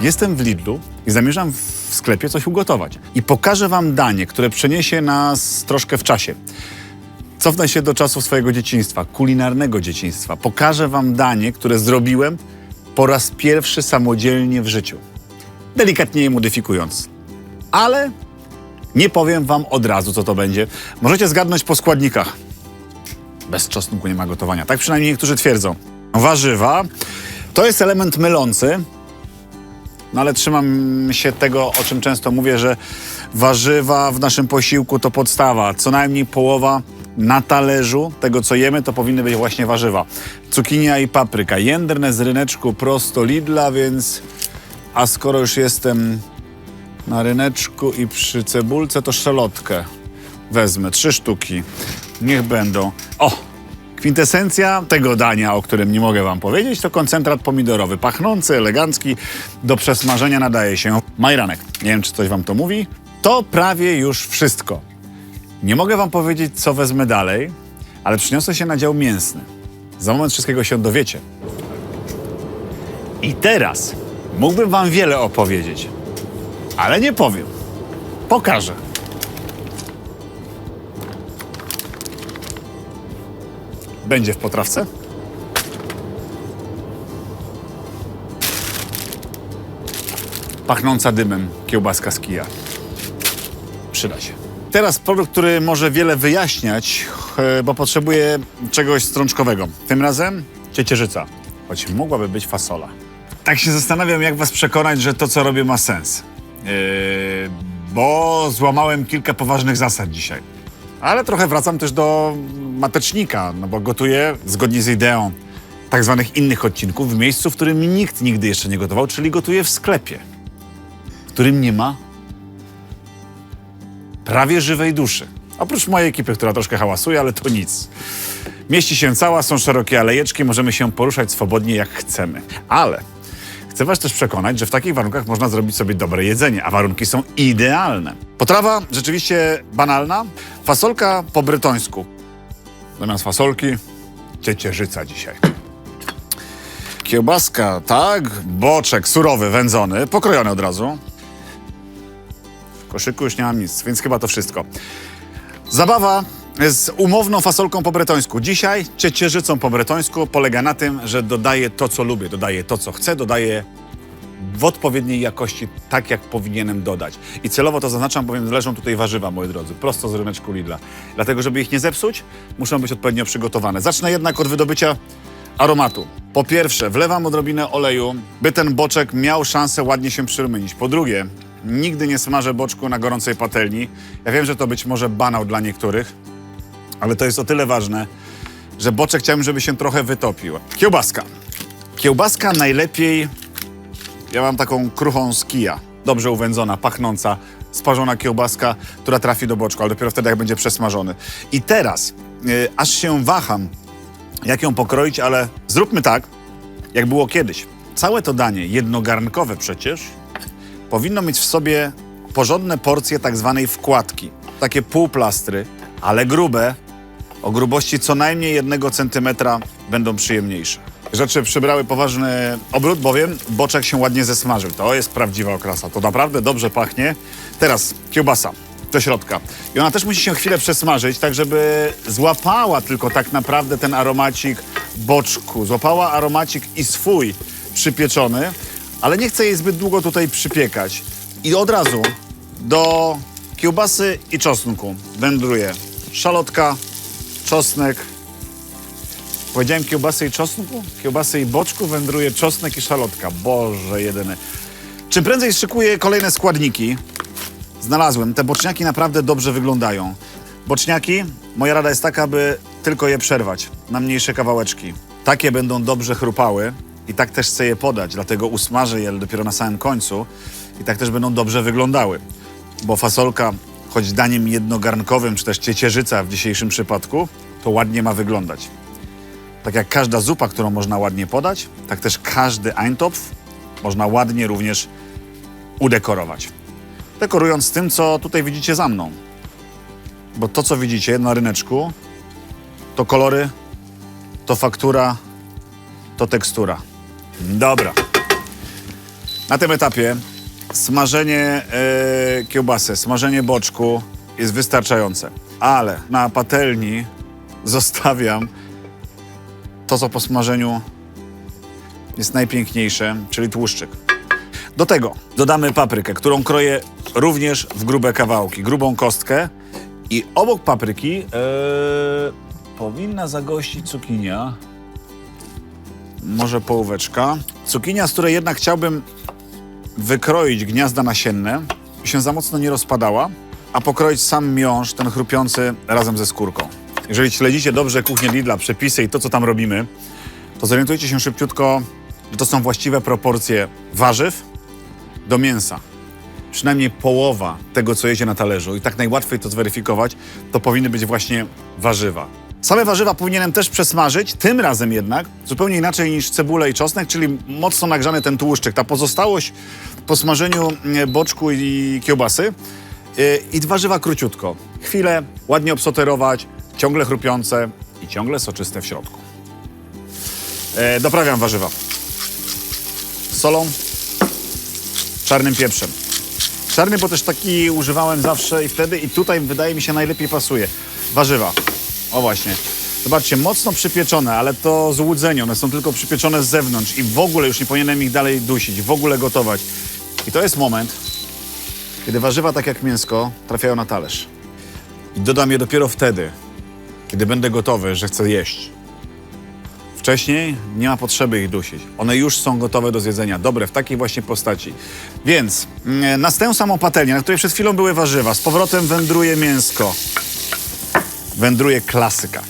Jestem w Lidlu i zamierzam w sklepie coś ugotować. I pokażę wam danie, które przeniesie nas troszkę w czasie. Cofnę się do czasów swojego dzieciństwa, kulinarnego dzieciństwa. Pokażę wam danie, które zrobiłem po raz pierwszy samodzielnie w życiu. Delikatnie je modyfikując. Ale nie powiem wam od razu, co to będzie. Możecie zgadnąć po składnikach. Bez czosnku nie ma gotowania. Tak przynajmniej niektórzy twierdzą. Warzywa to jest element mylący, no ale trzymam się tego, o czym często mówię, że warzywa w naszym posiłku to podstawa. Co najmniej połowa na talerzu tego, co jemy, to powinny być właśnie warzywa. Cukinia i papryka. Jędrne z ryneczku prosto Lidla, więc... A skoro już jestem na ryneczku i przy cebulce, to szalotkę wezmę. Trzy sztuki. Niech będą. O! Kwintesencja tego dania, o którym nie mogę wam powiedzieć, to koncentrat pomidorowy. Pachnący, elegancki, do przesmażenia nadaje się majranek. Nie wiem, czy coś wam to mówi. To prawie już wszystko. Nie mogę wam powiedzieć, co wezmę dalej, ale przyniosę się na dział mięsny. Za moment wszystkiego się dowiecie. I teraz mógłbym wam wiele opowiedzieć, ale nie powiem. Pokażę. Będzie w potrawce? Pachnąca dymem kiełbaska z kija. Przyda się. Teraz produkt, który może wiele wyjaśniać, bo potrzebuje czegoś strączkowego. Tym razem ciecierzyca, choć mogłaby być fasola. Tak się zastanawiam, jak was przekonać, że to, co robię, ma sens. Yy, bo złamałem kilka poważnych zasad dzisiaj. Ale trochę wracam też do matecznika, no bo gotuję zgodnie z ideą tak zwanych innych odcinków w miejscu, w którym nikt nigdy jeszcze nie gotował, czyli gotuję w sklepie, w którym nie ma prawie żywej duszy. Oprócz mojej ekipy, która troszkę hałasuje, ale to nic. Mieści się cała, są szerokie alejeczki, możemy się poruszać swobodnie jak chcemy. Ale chcę was też przekonać, że w takich warunkach można zrobić sobie dobre jedzenie, a warunki są idealne. Potrawa rzeczywiście banalna. Fasolka po brytońsku. Zamiast fasolki ciecierzyca dzisiaj. Kiełbaska, tak, boczek surowy, wędzony, pokrojony od razu. W koszyku już nie mam nic, więc chyba to wszystko. Zabawa z umowną fasolką po bretońsku. Dzisiaj ciecierzycą po bretońsku polega na tym, że dodaję to, co lubię, dodaję to, co chcę, dodaję w odpowiedniej jakości, tak jak powinienem dodać. I celowo to zaznaczam, bowiem leżą tutaj warzywa, moi drodzy, prosto z ryneczku Lidla. Dlatego, żeby ich nie zepsuć, muszą być odpowiednio przygotowane. Zacznę jednak od wydobycia aromatu. Po pierwsze, wlewam odrobinę oleju, by ten boczek miał szansę ładnie się przyrumienić. Po drugie, nigdy nie smażę boczku na gorącej patelni. Ja wiem, że to być może banał dla niektórych, ale to jest o tyle ważne, że boczek chciałbym, żeby się trochę wytopił. Kiełbaska. Kiełbaska najlepiej, ja mam taką kruchą z kija, dobrze uwędzona, pachnąca, sparzona kiełbaska, która trafi do boczku, ale dopiero wtedy, jak będzie przesmażony. I teraz, yy, aż się waham, jak ją pokroić, ale zróbmy tak, jak było kiedyś. Całe to danie, jednogarnkowe przecież, powinno mieć w sobie porządne porcje tak zwanej wkładki. Takie półplastry, ale grube, o grubości co najmniej jednego centymetra będą przyjemniejsze. Rzeczy przybrały poważny obrót, bowiem boczek się ładnie zesmażył. To jest prawdziwa okrasa. To naprawdę dobrze pachnie. Teraz kiełbasa do środka. I ona też musi się chwilę przesmażyć, tak żeby złapała tylko tak naprawdę ten aromacik boczku. Złapała aromacik i swój przypieczony, ale nie chcę jej zbyt długo tutaj przypiekać. I od razu do kiełbasy i czosnku wędruje szalotka, czosnek. Powiedziałem kiełbasy i czosnku? Kiełbasy i boczku wędruje czosnek i szalotka. Boże jedyny. Czym prędzej szykuję kolejne składniki, znalazłem. Te boczniaki naprawdę dobrze wyglądają. Boczniaki, moja rada jest taka, by tylko je przerwać na mniejsze kawałeczki. Takie będą dobrze chrupały i tak też chcę je podać, dlatego usmażę je dopiero na samym końcu i tak też będą dobrze wyglądały. Bo fasolka, choć daniem jednogarnkowym, czy też ciecierzyca w dzisiejszym przypadku, to ładnie ma wyglądać. Tak jak każda zupa, którą można ładnie podać, tak też każdy eintopf można ładnie również udekorować. Dekorując tym, co tutaj widzicie za mną. Bo to, co widzicie na ryneczku, to kolory, to faktura, to tekstura. Dobra. Na tym etapie smażenie e, kiełbasy, smażenie boczku jest wystarczające. Ale na patelni zostawiam to, co po smażeniu jest najpiękniejsze, czyli tłuszczyk. Do tego dodamy paprykę, którą kroję również w grube kawałki, grubą kostkę. I obok papryki e, powinna zagościć cukinia. Może połóweczka. Cukinia, z której jednak chciałbym wykroić gniazda nasienne, by się za mocno nie rozpadała, a pokroić sam miąższ, ten chrupiący, razem ze skórką. Jeżeli śledzicie dobrze kuchnię Lidla, przepisy i to, co tam robimy, to zorientujcie się szybciutko, że to są właściwe proporcje warzyw do mięsa. Przynajmniej połowa tego, co jecie na talerzu i tak najłatwiej to zweryfikować, to powinny być właśnie warzywa. Same warzywa powinienem też przesmażyć, tym razem jednak zupełnie inaczej niż cebulę i czosnek, czyli mocno nagrzany ten tłuszczyk. Ta pozostałość po smażeniu mm, boczku i kiełbasy yy, i warzywa króciutko. Chwilę, ładnie obsoterować, ciągle chrupiące i ciągle soczyste w środku. E, doprawiam warzywa. Solą, czarnym pieprzem. Czarny, bo też taki używałem zawsze i wtedy i tutaj wydaje mi się najlepiej pasuje. Warzywa. O właśnie. Zobaczcie, mocno przypieczone, ale to złudzenie. One są tylko przypieczone z zewnątrz i w ogóle już nie powinienem ich dalej dusić, w ogóle gotować. I to jest moment, kiedy warzywa, tak jak mięsko, trafiają na talerz. I dodam je dopiero wtedy, kiedy będę gotowy, że chcę jeść. Wcześniej nie ma potrzeby ich dusić. One już są gotowe do zjedzenia, dobre, w takiej właśnie postaci. Więc mm, na tę samą patelnię, na której przed chwilą były warzywa, z powrotem wędruje mięsko. Wędruje klasyka.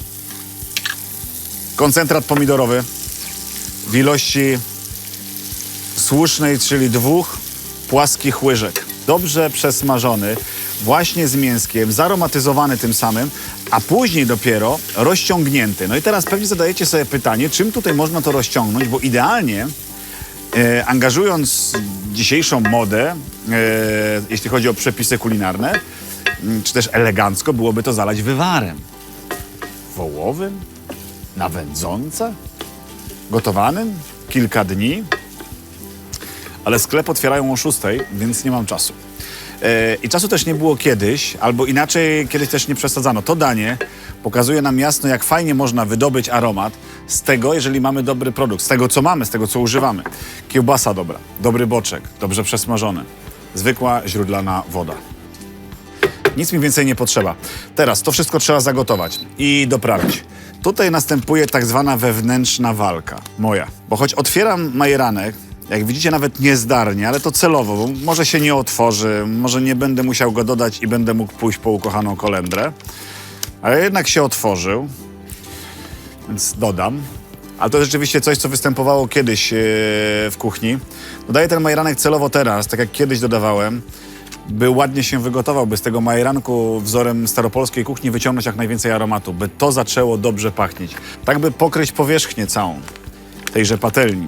Koncentrat pomidorowy w ilości słusznej, czyli dwóch płaskich łyżek. Dobrze przesmażony, właśnie z mięskiem, zaromatyzowany tym samym, a później dopiero rozciągnięty. No i teraz pewnie zadajecie sobie pytanie, czym tutaj można to rozciągnąć, bo idealnie e, angażując dzisiejszą modę, e, jeśli chodzi o przepisy kulinarne, czy też elegancko, byłoby to zalać wywarem. Wołowym? Na wędzące? Gotowanym? Kilka dni? ale sklep otwierają o 6, więc nie mam czasu. E, I czasu też nie było kiedyś, albo inaczej kiedyś też nie przesadzano. To danie pokazuje nam jasno, jak fajnie można wydobyć aromat z tego, jeżeli mamy dobry produkt, z tego, co mamy, z tego, co używamy. Kiełbasa dobra, dobry boczek, dobrze przesmażony, zwykła źródlana woda. Nic mi więcej nie potrzeba. Teraz to wszystko trzeba zagotować i doprawić. Tutaj następuje tak zwana wewnętrzna walka, moja. Bo choć otwieram majeranek, jak widzicie nawet niezdarnie, ale to celowo, bo może się nie otworzy, może nie będę musiał go dodać i będę mógł pójść po ukochaną kolendrę. Ale jednak się otworzył, więc dodam. Ale to rzeczywiście coś, co występowało kiedyś e, w kuchni. Dodaję ten majeranek celowo teraz, tak jak kiedyś dodawałem, by ładnie się wygotował, by z tego majeranku wzorem staropolskiej kuchni wyciągnąć jak najwięcej aromatu, by to zaczęło dobrze pachnieć. Tak by pokryć powierzchnię całą tejże patelni.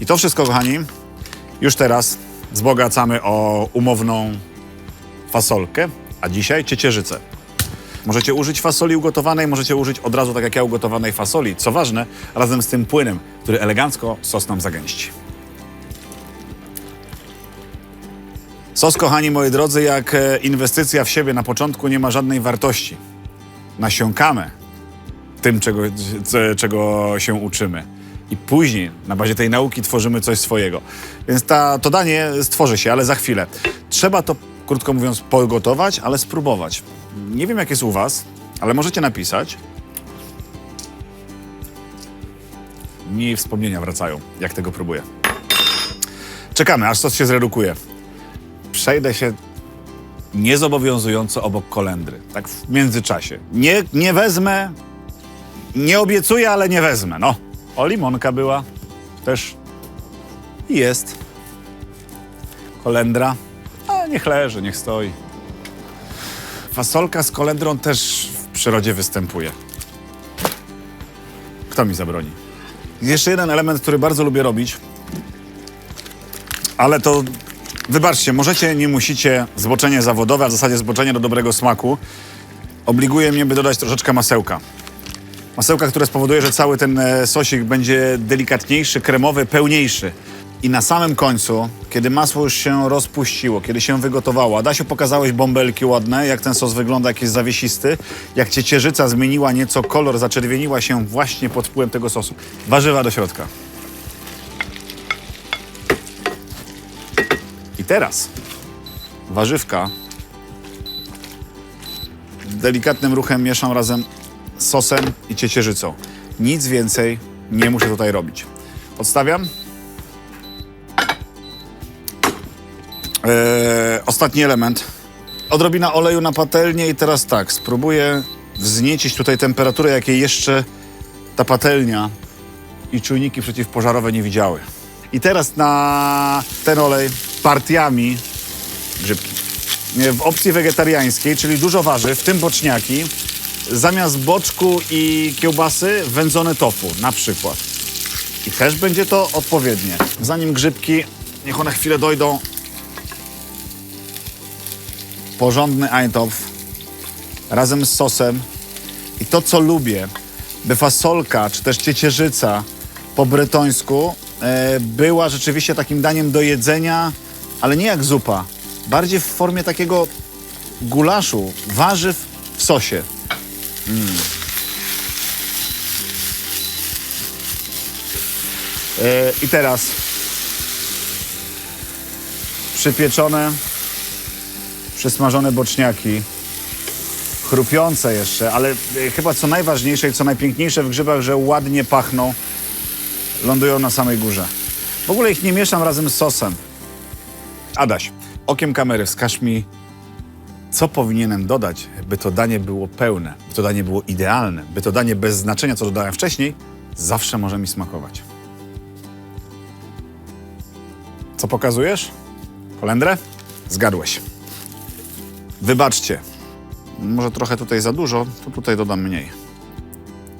I to wszystko, kochani, już teraz wzbogacamy o umowną fasolkę, a dzisiaj ciecierzycę. Możecie użyć fasoli ugotowanej, możecie użyć od razu, tak jak ja, ugotowanej fasoli. Co ważne, razem z tym płynem, który elegancko sos nam zagęści. Sos, kochani moi drodzy, jak e, inwestycja w siebie na początku nie ma żadnej wartości. Nasiąkamy tym, czego, czego się uczymy. I później na bazie tej nauki tworzymy coś swojego. Więc ta, to danie stworzy się, ale za chwilę. Trzeba to, krótko mówiąc, pogotować, ale spróbować. Nie wiem, jak jest u Was, ale możecie napisać. Mi wspomnienia wracają, jak tego próbuję. Czekamy, aż sos się zredukuje. Przejdę się niezobowiązująco obok kolendry. Tak w międzyczasie. Nie, nie wezmę, nie obiecuję, ale nie wezmę. No. O, limonka była. Też jest. Kolendra. A niech leży, niech stoi. Fasolka z kolendrą też w przyrodzie występuje. Kto mi zabroni? Jeszcze jeden element, który bardzo lubię robić, ale to wybaczcie, możecie, nie musicie, zboczenie zawodowe, a w zasadzie zboczenie do dobrego smaku, obliguje mnie, by dodać troszeczkę masełka. Masełka, które spowoduje, że cały ten e, sosik będzie delikatniejszy, kremowy, pełniejszy. I na samym końcu, kiedy masło już się rozpuściło, kiedy się wygotowało, Adasiu pokazałeś bąbelki ładne, jak ten sos wygląda, jak jest zawiesisty, jak ciecierzyca zmieniła nieco kolor, zaczerwieniła się właśnie pod wpływem tego sosu. Warzywa do środka. I teraz warzywka delikatnym ruchem mieszam razem sosem i ciecierzycą. Nic więcej nie muszę tutaj robić. Odstawiam. Eee, ostatni element. Odrobina oleju na patelnię i teraz tak, spróbuję wzniecić tutaj temperaturę, jakiej jeszcze ta patelnia i czujniki przeciwpożarowe nie widziały. I teraz na ten olej partiami grzybki. W opcji wegetariańskiej, czyli dużo warzyw, w tym boczniaki, zamiast boczku i kiełbasy wędzone tofu, na przykład. I też będzie to odpowiednie. Zanim grzybki, niech one chwilę dojdą. Porządny eintopf razem z sosem. I to, co lubię, by fasolka czy też ciecierzyca po bretońsku e, była rzeczywiście takim daniem do jedzenia, ale nie jak zupa. Bardziej w formie takiego gulaszu, warzyw w sosie. E, I teraz przypieczone, przysmażone boczniaki, chrupiące jeszcze, ale e, chyba co najważniejsze i co najpiękniejsze w grzybach, że ładnie pachną, lądują na samej górze. W ogóle ich nie mieszam razem z sosem. Adaś, okiem kamery wskaż mi, co powinienem dodać, by to danie było pełne, by to danie było idealne, by to danie bez znaczenia, co dodałem wcześniej, zawsze może mi smakować. Co pokazujesz? Kolendrę? Zgadłeś. Wybaczcie. Może trochę tutaj za dużo, to tutaj dodam mniej.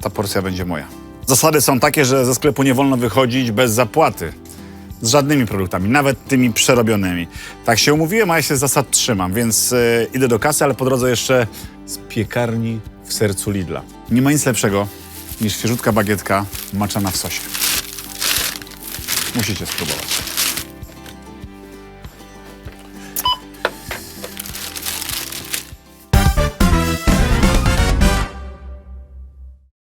Ta porcja będzie moja. Zasady są takie, że ze sklepu nie wolno wychodzić bez zapłaty. Z żadnymi produktami, nawet tymi przerobionymi. Tak się umówiłem, a ja się zasad trzymam, więc e, idę do kasy, ale po drodze jeszcze z piekarni w sercu Lidla. Nie ma nic lepszego niż świeżutka bagietka maczana w sosie. Musicie spróbować.